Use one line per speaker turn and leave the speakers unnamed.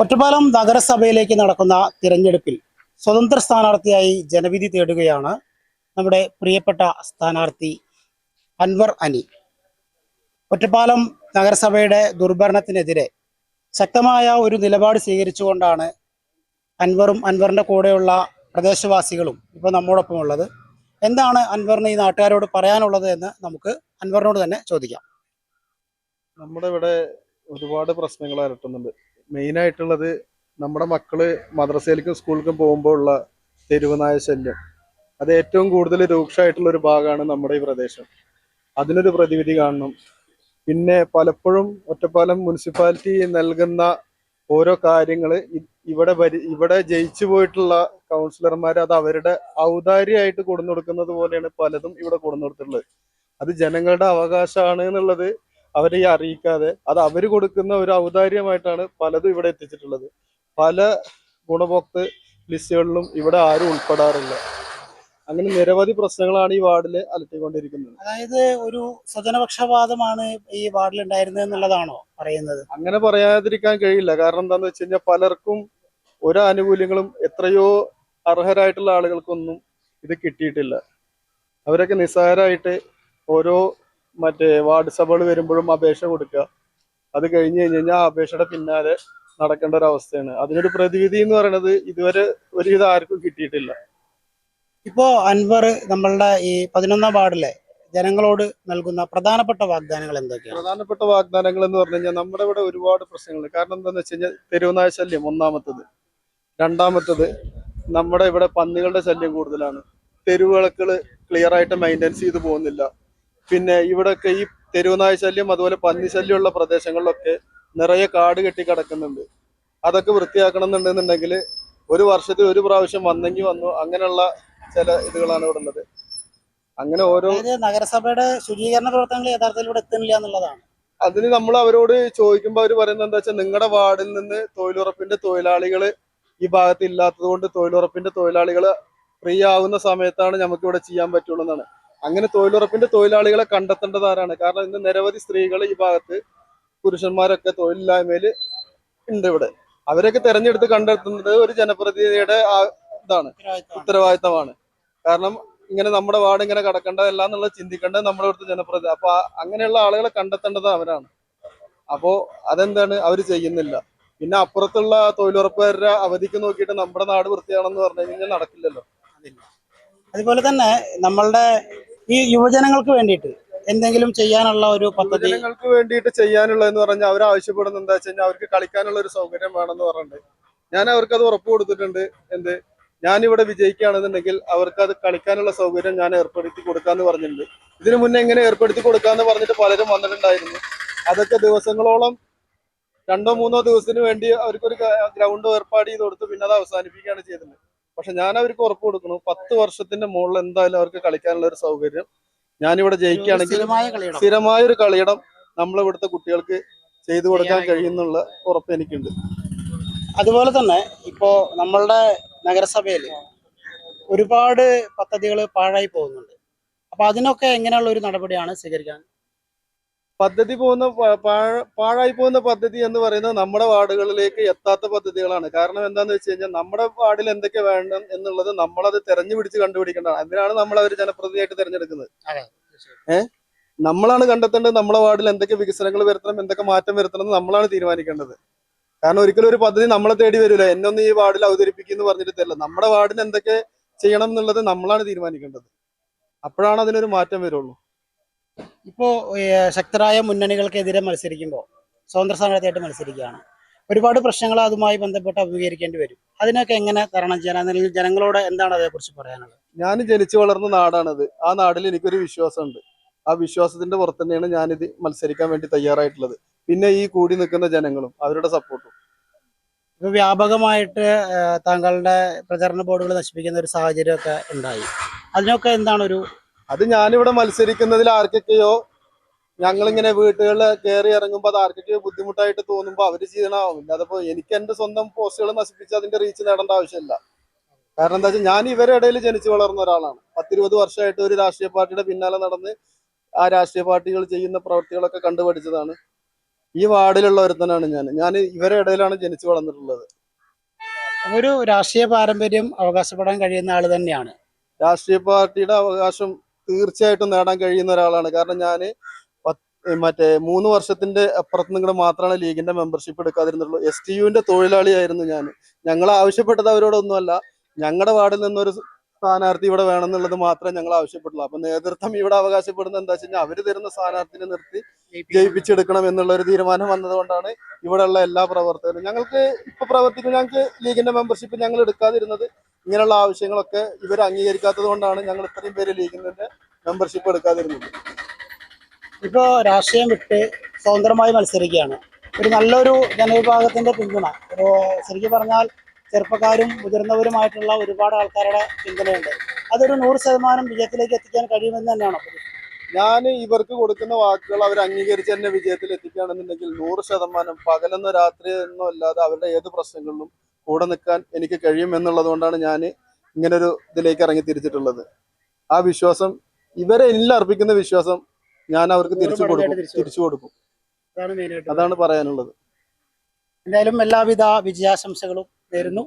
ഒറ്റപ്പാലം നഗരസഭയിലേക്ക് നടക്കുന്ന തിരഞ്ഞെടുപ്പിൽ സ്വതന്ത്ര സ്ഥാനാർത്ഥിയായി ജനവിധി തേടുകയാണ് നമ്മുടെ പ്രിയപ്പെട്ട സ്ഥാനാർത്ഥി അൻവർ അനി. ഒറ്റപ്പാലം നഗരസഭയുടെ ദുർഭരണത്തിനെതിരെ ശക്തമായ ഒരു നിലപാട് സ്വീകരിച്ചുകൊണ്ടാണ് അൻവറും അൻവറിന്റെ കൂടെയുള്ള പ്രദേശവാസികളും ഇപ്പോൾ നമ്മോടൊപ്പം ഉള്ളത് എന്താണ് അൻവറിന് ഈ നാട്ടുകാരോട് പറയാനുള്ളത് എന്ന് നമുക്ക് അൻവറിനോട് തന്നെ ചോദിക്കാം.
നമ്മുടെ ഇവിടെ ഒരുപാട് പ്രശ്നങ്ങൾ അലട്ടുന്നുണ്ട് മെയിൻ ആയിട്ടുള്ളത് നമ്മുടെ മക്കൾ മദ്രസയിലേക്കും സ്കൂളിലേക്കും പോകുമ്പോൾ ഉള്ള തെരുവുനായ ശല്യം. അത് ഏറ്റവും കൂടുതൽ രൂക്ഷമായിട്ടുള്ള ഒരു ഭാഗമാണ് നമ്മുടെ ഈ പ്രദേശം. അതിനൊരു പ്രതിവിധി കാണണം. പിന്നെ പലപ്പോഴും ഒറ്റപ്പാലം മുനിസിപ്പാലിറ്റി നൽകുന്ന ഓരോ കാര്യങ്ങൾ ഇവിടെ ഇവിടെ ജയിച്ചു പോയിട്ടുള്ള കൗൺസിലർമാർ അത് അവരുടെ ഔദാര്യമായിട്ട് കൊടുന്നു കൊടുക്കുന്നത് പോലെയാണ് പലതും ഇവിടെ കൊടുന്നു കൊടുത്തിട്ടുള്ളത് അത് ജനങ്ങളുടെ അവകാശമാണ് എന്നുള്ളത് അവരെ ഈ അറിയിക്കാതെ അത് അവർ കൊടുക്കുന്ന ഒരു ഔദാര്യമായിട്ടാണ് പലതും ഇവിടെ എത്തിച്ചിട്ടുള്ളത്. പല ഗുണഭോക്ത ലിസ്റ്റുകളിലും ഇവിടെ ആരും ഉൾപ്പെടാറില്ല. അങ്ങനെ നിരവധി പ്രശ്നങ്ങളാണ് ഈ വാർഡിൽ അലട്ടിക്കൊണ്ടിരിക്കുന്നത്.
അതായത് ഒരു സ്വജനപക്ഷപാതമാണ് ഈ വാർഡിൽ ഉണ്ടായിരുന്നത് എന്നുള്ളതാണോ പറയുന്നത്?
അങ്ങനെ പറയാതിരിക്കാൻ കഴിയില്ല. കാരണം എന്താന്ന് വെച്ച് കഴിഞ്ഞാൽ പലർക്കും ഒരു ആനുകൂല്യങ്ങളും എത്രയോ അർഹരായിട്ടുള്ള ആളുകൾക്കൊന്നും ഇത് കിട്ടിയിട്ടില്ല. അവരൊക്കെ നിസ്സാരമായിട്ട് ഓരോ മറ്റേ വാർഡ് സഭകൾ വരുമ്പോഴും അപേക്ഷ കൊടുക്കുക. അത് കഴിഞ്ഞ് കഴിഞ്ഞ് കഴിഞ്ഞാൽ ആ അപേക്ഷയുടെ പിന്നാലെ നടക്കേണ്ട ഒരു അവസ്ഥയാണ്. അതിനൊരു പ്രതിവിധി എന്ന് പറയുന്നത് ഇതുവരെ ഒരുവിധം ആർക്കും കിട്ടിയിട്ടില്ല.
ഇപ്പോ അൻവർ നമ്മളുടെ ഈ പതിനൊന്നാം വാർഡിലെ ജനങ്ങളോട് നൽകുന്ന പ്രധാനപ്പെട്ട വാഗ്ദാനങ്ങൾ എന്തൊക്കെയാണ്?
പ്രധാനപ്പെട്ട വാഗ്ദാനങ്ങൾ എന്ന് പറഞ്ഞു കഴിഞ്ഞാൽ നമ്മുടെ ഇവിടെ ഒരുപാട് പ്രശ്നങ്ങളുണ്ട്. കാരണം എന്താണെന്ന് വെച്ച് കഴിഞ്ഞാൽ തെരുവുനായ ശല്യം ഒന്നാമത്തത്. രണ്ടാമത്തത് നമ്മുടെ ഇവിടെ പന്നികളുടെ ശല്യം കൂടുതലാണ്. തെരുവിളക്കുകൾ ക്ലിയർ ആയിട്ട് മെയിന്റെനൻസ് ചെയ്ത് പോകുന്നില്ല. പിന്നെ ഇവിടെയൊക്കെ ഈ തെരുവുനായ ശല്യം അതുപോലെ പന്നി ശല്യമുള്ള പ്രദേശങ്ങളിലൊക്കെ നിറയെ കാട് കെട്ടി കിടക്കുന്നുണ്ട്. അതൊക്കെ വൃത്തിയാക്കണം എന്നുണ്ടെന്നുണ്ടെങ്കിൽ ഒരു വർഷത്തിൽ ഒരു പ്രാവശ്യം വന്നെങ്കിൽ വന്നു. അങ്ങനെയുള്ള ചില ഇതുകളാണ് ഇവിടെ ഉള്ളത്. അങ്ങനെ ഓരോ
നഗരസഭയുടെ ശുചീകരണ പ്രവർത്തനങ്ങൾ യഥാർത്ഥത്തിൽ ഇവിടെ എത്തുന്നില്ല എന്നുള്ളതാണ്.
അതിന് നമ്മൾ അവരോട് ചോദിക്കുമ്പോൾ അവർ പറയുന്നത് എന്താ വെച്ചാൽ നിങ്ങളുടെ വാർഡിൽ നിന്ന് തൊഴിലുറപ്പിന്റെ തൊഴിലാളികൾ ഈ ഭാഗത്ത് ഇല്ലാത്തത് കൊണ്ട് തൊഴിലുറപ്പിന്റെ തൊഴിലാളികൾ ഫ്രീ ആവുന്ന സമയത്താണ് നമുക്ക് ഇവിടെ ചെയ്യാൻ പറ്റുള്ളൂ എന്നാണ്. അങ്ങനെ തൊഴിലുറപ്പിന്റെ തൊഴിലാളികളെ കണ്ടെത്തേണ്ടത് ആരാണ്? കാരണം ഇന്ന് നിരവധി സ്ത്രീകൾ ഈ ഭാഗത്ത് പുരുഷന്മാരൊക്കെ തൊഴിലില്ലായ്മയിൽ ഉണ്ട് ഇവിടെ. അവരൊക്കെ തെരഞ്ഞെടുത്ത് കണ്ടെത്തുന്നത് ഒരു ജനപ്രതിനിധിയുടെ ഇതാണ് ഉത്തരവാദിത്തമാണ്. കാരണം ഇങ്ങനെ നമ്മുടെ വാർഡ് ഇങ്ങനെ കിടക്കേണ്ടതല്ല എന്നുള്ളത് ചിന്തിക്കേണ്ടത് നമ്മുടെ അടുത്ത് ജനപ്രതി അപ്പൊ അങ്ങനെയുള്ള ആളുകളെ കണ്ടെത്തേണ്ടത് അവരാണ്. അപ്പോ അതെന്താണ്? അവർ ചെയ്യുന്നില്ല. പിന്നെ അപ്പുറത്തുള്ള തൊഴിലുറപ്പുകാരുടെ അവധിക്ക് നോക്കിയിട്ട് നമ്മുടെ നാട് വൃത്തിയാണെന്ന് പറഞ്ഞു കഴിഞ്ഞാൽ നടക്കില്ലല്ലോ.
അതുപോലെ തന്നെ നമ്മളുടെ ഈ യുവജനങ്ങൾക്ക് വേണ്ടിയിട്ട് എന്തെങ്കിലും ചെയ്യാനുള്ള ഒരു പദ്ധതി?
ജനങ്ങൾക്ക് വേണ്ടിയിട്ട് ചെയ്യാനുള്ളതെന്ന് പറഞ്ഞാൽ അവർ ആവശ്യപ്പെടുന്നത് എന്താ വെച്ച് കഴിഞ്ഞാൽ അവർക്ക് കളിക്കാനുള്ള ഒരു സൗകര്യം വേണമെന്ന് പറഞ്ഞിട്ടുണ്ട്. ഞാൻ അവർക്ക് അത് ഉറപ്പ് കൊടുത്തിട്ടുണ്ട്. എന്ത്? ഞാനിവിടെ വിജയിക്കുകയാണെന്നുണ്ടെങ്കിൽ അവർക്ക് അത് കളിക്കാനുള്ള സൗകര്യം ഞാൻ ഏർപ്പെടുത്തി കൊടുക്കാന്ന് പറഞ്ഞിട്ടുണ്ട്. ഇതിനു മുന്നേ എങ്ങനെ ഏർപ്പെടുത്തി കൊടുക്കാന്ന് പറഞ്ഞിട്ട് പലരും വന്നിട്ടുണ്ടായിരുന്നു. അതൊക്കെ ദിവസങ്ങളോളം രണ്ടോ മൂന്നോ ദിവസത്തിന് വേണ്ടി അവർക്കൊരു ഗ്രൗണ്ട് ഏർപ്പാട് ചെയ്ത് കൊടുത്ത് പിന്നെ അത് അവസാനിപ്പിക്കുകയാണ് ചെയ്തത് പക്ഷെ ഞാൻ അവർക്ക് ഉറപ്പ് കൊടുക്കുന്നു. പത്ത് വർഷത്തിന്റെ മുകളിൽ എന്തായാലും അവർക്ക് കളിക്കാനുള്ള ഒരു സൗകര്യം. ഞാനിവിടെ ജയിക്കുകയാണെങ്കിൽ
സ്ഥിരമായ
ഒരു കളിയിടം നമ്മളിവിടുത്തെ കുട്ടികൾക്ക് ചെയ്തു കൊടുക്കാൻ കഴിയുന്നുള്ള ഉറപ്പ് എനിക്കുണ്ട്.
അതുപോലെ തന്നെ ഇപ്പോ നമ്മളുടെ നഗരസഭയിൽ ഒരുപാട് പദ്ധതികൾ പാഴായി പോകുന്നുണ്ട്. അപ്പൊ അതിനൊക്കെ എങ്ങനെയുള്ള ഒരു നടപടിയാണ് സ്വീകരിക്കാൻ
പദ്ധതി പോകുന്ന പാഴായി പോകുന്ന പദ്ധതി എന്ന് പറയുന്നത് നമ്മുടെ വാർഡുകളിലേക്ക് എത്താത്ത പദ്ധതികളാണ്. കാരണം എന്താന്ന് വെച്ച് കഴിഞ്ഞാൽ നമ്മുടെ വാർഡിൽ എന്തൊക്കെ വേണം എന്നുള്ളത് നമ്മളത് തെരഞ്ഞു പിടിച്ച് കണ്ടുപിടിക്കേണ്ടതാണ്. അതിനാണ് നമ്മൾ അവർ ജനപ്രതിനിധിയായിട്ട് തെരഞ്ഞെടുക്കുന്നത്. നമ്മളാണ് കണ്ടെത്തേണ്ടത് നമ്മുടെ വാർഡിൽ എന്തൊക്കെ വികസനങ്ങൾ വരുത്തണം എന്തൊക്കെ മാറ്റം വരുത്തണം എന്ന് നമ്മളാണ് തീരുമാനിക്കേണ്ടത്. കാരണം ഒരിക്കലും ഒരു പദ്ധതി നമ്മളെ തേടി വരില്ല. എന്നൊന്നും ഈ വാർഡിൽ അവതരിപ്പിക്കുന്നു പറഞ്ഞിട്ട് തരില്ല. നമ്മുടെ വാർഡിന് എന്തൊക്കെ ചെയ്യണം എന്നുള്ളത് നമ്മളാണ് തീരുമാനിക്കേണ്ടത്. അപ്പോഴാണ് അതിനൊരു മാറ്റം വരുള്ളൂ.
ഇപ്പോ ഏഹ്, ശക്തരായ മുന്നണികൾക്കെതിരെ മത്സരിക്കുമ്പോൾ സ്വതന്ത്ര സ്ഥാനാർത്ഥിയായിട്ട് മത്സരിക്കുകയാണ്. ഒരുപാട് പ്രശ്നങ്ങൾ അതുമായി ബന്ധപ്പെട്ട് അഭിമുഖീകരിക്കേണ്ടി വരും. അതിനൊക്കെ എങ്ങനെ തരണം? ചെയ്യാൻ അല്ലെങ്കിൽ ജനങ്ങളോട് എന്താണ് അതേക്കുറിച്ച് പറയാനുള്ളത്?
ഞാൻ ജനിച്ചു വളർന്ന നാടാണത്. ആ നാടിൽ എനിക്കൊരു വിശ്വാസമുണ്ട്. ആ വിശ്വാസത്തിന്റെ പുറത്ത് തന്നെയാണ് ഞാനിത് മത്സരിക്കാൻ വേണ്ടി തയ്യാറായിട്ടുള്ളത്. പിന്നെ ഈ കൂടി നിൽക്കുന്ന ജനങ്ങളും അവരുടെ സപ്പോർട്ടും.
ഇപ്പൊ വ്യാപകമായിട്ട് താങ്കളുടെ പ്രചരണ ബോർഡുകൾ നശിപ്പിക്കുന്ന ഒരു സാഹചര്യമൊക്കെ ഉണ്ടായി. അതിനൊക്കെ എന്താണ് ഒരു
അത് ഞാനിവിടെ മത്സരിക്കുന്നതിൽ ആർക്കൊക്കെയോ ഞങ്ങളിങ്ങനെ വീട്ടുകളിൽ കയറി ഇറങ്ങുമ്പോൾ അത് ആർക്കൊക്കെയോ ബുദ്ധിമുട്ടായിട്ട് തോന്നുമ്പോൾ അവർ ചെയ്യണമാവും അതിപ്പോ എനിക്ക് എന്റെ സ്വന്തം പോസ്റ്റുകൾ നശിപ്പിച്ച് അതിന്റെ റീച്ച് നേടേണ്ട ആവശ്യമില്ല. കാരണം എന്താ വെച്ചാൽ ഞാൻ ഇവരുടെ ഇടയിൽ ജനിച്ചു വളർന്ന ഒരാളാണ്. പത്തിരുപത് വർഷമായിട്ട് ഒരു രാഷ്ട്രീയ പാർട്ടിയുടെ പിന്നാലെ നടന്ന് ആ രാഷ്ട്രീയ പാർട്ടികൾ ചെയ്യുന്ന പ്രവൃത്തികളൊക്കെ കണ്ടുപഠിച്ചതാണ് ഈ വാർഡിലുള്ള ഒരുത്തനാണ് ഞാൻ. ഞാൻ ഇവരുടെ ഇടയിലാണ് ജനിച്ചു വളർന്നിട്ടുള്ളത്.
ഒരു രാഷ്ട്രീയ പാരമ്പര്യം അവകാശപ്പെടാൻ കഴിയുന്ന ആൾ തന്നെയാണ്.
രാഷ്ട്രീയ പാർട്ടിയുടെ അവകാശം തീർച്ചയായിട്ടും നേടാൻ കഴിയുന്ന ഒരാളാണ്. കാരണം ഞാൻ മറ്റേ മൂന്ന് വർഷത്തിന്റെ അപ്പുറത്ത് നിങ്ങളുടെ മാത്രമാണ് ലീഗിന്റെ മെമ്പർഷിപ്പ് എടുക്കാതിരുന്നുള്ളൂ എസ് ടി യുവിന്റെ തൊഴിലാളിയായിരുന്നു ഞാൻ ഞങ്ങൾ ആവശ്യപ്പെട്ടത് അവരോടൊന്നുമല്ല. ഞങ്ങളുടെ വാർഡിൽ നിന്നൊരു സ്ഥാനാർത്ഥി ഇവിടെ വേണമെന്നുള്ളത് മാത്രമേ ഞങ്ങൾ ആവശ്യപ്പെട്ടുള്ളൂ. അപ്പൊ നേതൃത്വം ഇവിടെ അവകാശപ്പെടുന്നത് എന്താ വെച്ച് കഴിഞ്ഞാൽ അവർ തരുന്ന സ്ഥാനാർത്ഥിനെ നിർത്തി ജയിപ്പിച്ചെടുക്കണം എന്നുള്ള ഒരു തീരുമാനം വന്നതുകൊണ്ടാണ് ഇവിടെയുള്ള എല്ലാ പ്രവർത്തകരും. ഞങ്ങൾക്ക് ഇപ്പൊ പ്രവർത്തിക്കുന്ന ഞങ്ങൾക്ക് ലീഗിന്റെ മെമ്പർഷിപ്പ് ഞങ്ങൾ എടുക്കാതിരുന്നത് ഇങ്ങനെയുള്ള ആവശ്യങ്ങളൊക്കെ ഇവർ അംഗീകരിക്കാത്തത് കൊണ്ടാണ് ഞങ്ങൾ ഇത്രയും പേര് ലീഗിന്റെ മെമ്പർഷിപ്പ് എടുക്കാതിരുന്നത്.
ഇപ്പോൾ രാഷ്ട്രീയം വിട്ട് സ്വതന്ത്രമായി മത്സരിക്കുകയാണ്. ഒരു നല്ലൊരു ജനവിഭാഗത്തിന്റെ പിന്തുണ. ഒരു ശരിക്കും പറഞ്ഞാൽ ചെറുപ്പക്കാരും മുതിർന്നവരുമായിട്ടുള്ള ഒരുപാട് ആൾക്കാരുടെ പിന്തുണയുണ്ട്. അതൊരു നൂറ് ശതമാനം വിജയത്തിലേക്ക് എത്തിക്കാൻ കഴിയുമെന്ന് തന്നെയാണ്
ഞാൻ ഇവർക്ക് കൊടുക്കുന്ന വാക്കുകൾ അവർ അംഗീകരിച്ച് തന്നെ വിജയത്തിൽ എത്തിക്കുകയാണെന്നുണ്ടെങ്കിൽ നൂറ് ശതമാനം പകലെന്നോ രാത്രി എന്നോ അല്ലാതെ അവരുടെ ഏത് പ്രശ്നങ്ങളിലും കൂടെ നിൽക്കാൻ എനിക്ക് കഴിയും എന്നുള്ളത് കൊണ്ടാണ് ഞാൻ ഇങ്ങനൊരു ഇതിലേക്ക് ഇറങ്ങി തിരിച്ചിട്ടുള്ളത്. ആ വിശ്വാസം ഇവരെ എന്നിൽ അർപ്പിക്കുന്ന വിശ്വാസം ഞാൻ അവർക്ക് തിരിച്ചു കൊടുക്കും
തിരിച്ചു
കൊടുക്കും. അതാണ് പറയാനുള്ളത്.
എന്തായാലും എല്ലാവിധ വിജയാശംസകളും നേരുന്നു.